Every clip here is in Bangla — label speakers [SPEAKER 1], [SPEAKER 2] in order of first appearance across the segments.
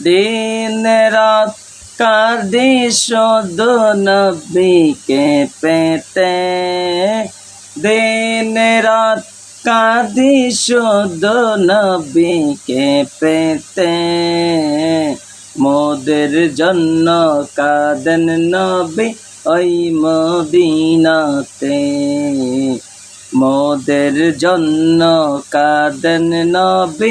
[SPEAKER 1] দিন রাত কাঁদি শুধু নবীকে পেতে দিন রাত কাঁদি শুধু নবীকে পেতে মোদের জন্য কাঁদেন নবী ওই মদিনাতে। মোদের জন্য কাঁদেন নবী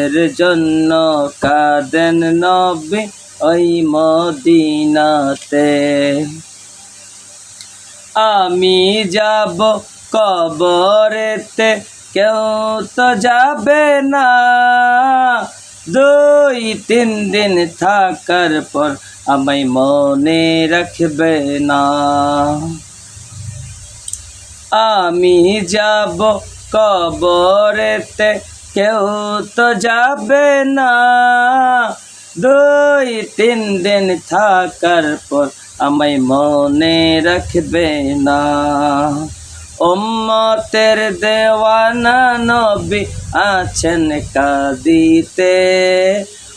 [SPEAKER 1] মোদের জন্য কাঁদেন নবী ওই মদিনাতে। আমি যাব কবরেতে, কেউ তো যাবে না। দুই, তিন দিন থাকার পর আমায় মনে রাখবে না। আমি যাব কবরেতে কেউ তো যাবে না। দুই, তিন দিন থাকার পর আমায় মনে রাখবে না। উম্মতের দেওয়ানা নবী আছেন কাদিতে।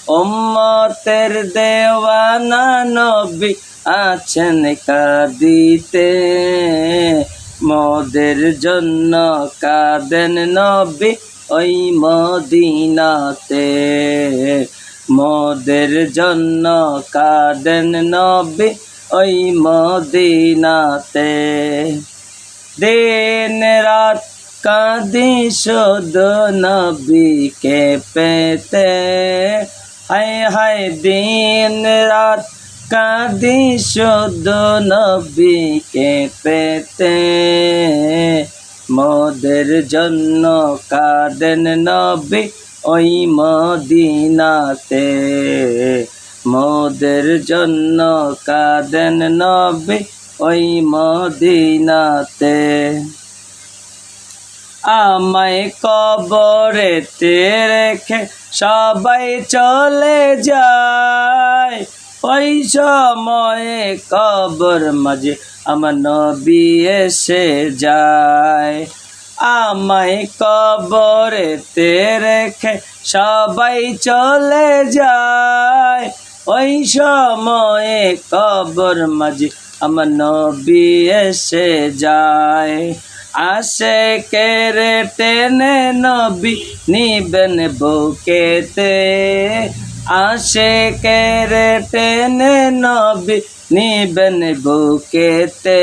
[SPEAKER 1] উম্মতের দেওয়ানা নবী আছেন কাদিতে। মোদের জন্য কাঁদেন নবী ওই মদিনাতে মোদের জন্য কাঁদেন নবী, ওই মদিনাতে। দিন রাত কাঁদি শুধু নবীকে পেতে। হায় হায় দিন রাত কাঁদি শুধু নবীকে পেতে। মোদের জন্য কাঁদেন নবী ওই মদিনাতে। মোদের জন্য কাঁদেন নবী ওই মদিনাতে। আমায় কবরেতে রেখে সবাই চলে যায়। ওই সময়ে কবর মাঝে আমার নবী এসে যায়। আমায় কবরেতে রেখে সবাই চলে যায়। ওই সময়ে কবর মাঝে আমার নবী এসে যায়। আসে কেরে টেনে নবী নিবেন বুকেতে। আসে কেরে টেনে নবী নিবেন বুকেতে।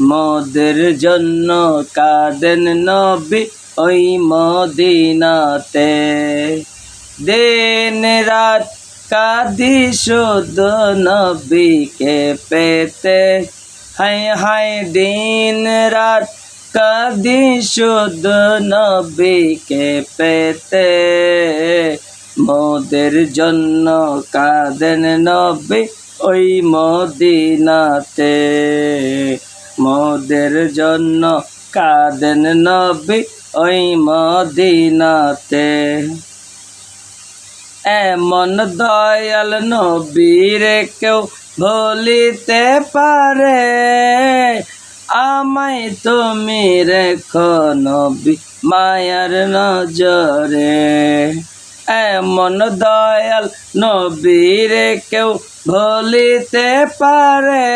[SPEAKER 1] মোদের জন্য কাঁদেন নবী ওই মদিনাতে। দিন রাত কাদি শুধু নবীকে পেতে। হাই হাই দিন রাত কাদি শুধু নবীকে পেতে। মোদের জন্য কাঁদেন নবী ওই মদিনাতে। মোদের জন্য কাঁদেন নবী ওই মদিনাতে। এমন দয়াল নবীরে কেউ ভুলিতে পারে। আমায় তুমি রেখো নবী মায়ার নজরে। এমন দয়াল নবীরে কেউ ভুলিতে পারে।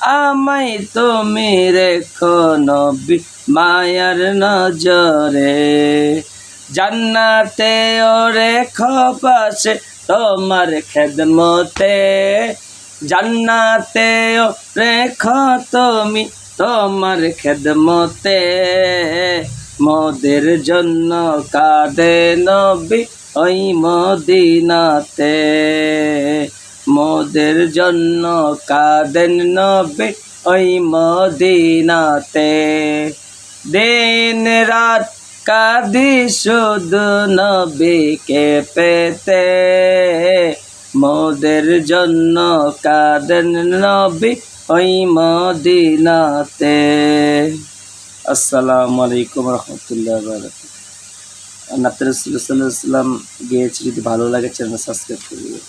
[SPEAKER 1] আমায় তুমি রেখো নবী মায়ার নজরে। জান্নাতে ওরে খপাসে তোমার খেদমতে। জান্নাতে ও রেখ তুমি তোমার খেদমতে। মোদের জন্য কাঁদে নবী ওই মদিনাতে। মোদের জন্য কাঁদেন নবী ওই মদিনাতে। দিন রাত কাদি শুধু নবীকে পেতে। মোদের জন্য কাঁদেন নবী ওই মদিনাতে। আসসালামু আলাইকুম রহমতুল্লাহ নাতের রসুল্লাহ সাল্লাহ সাল্লাম গিয়েছি যদি ভালো লাগে চ্যানেল সাবস্ক্রাইব করিবে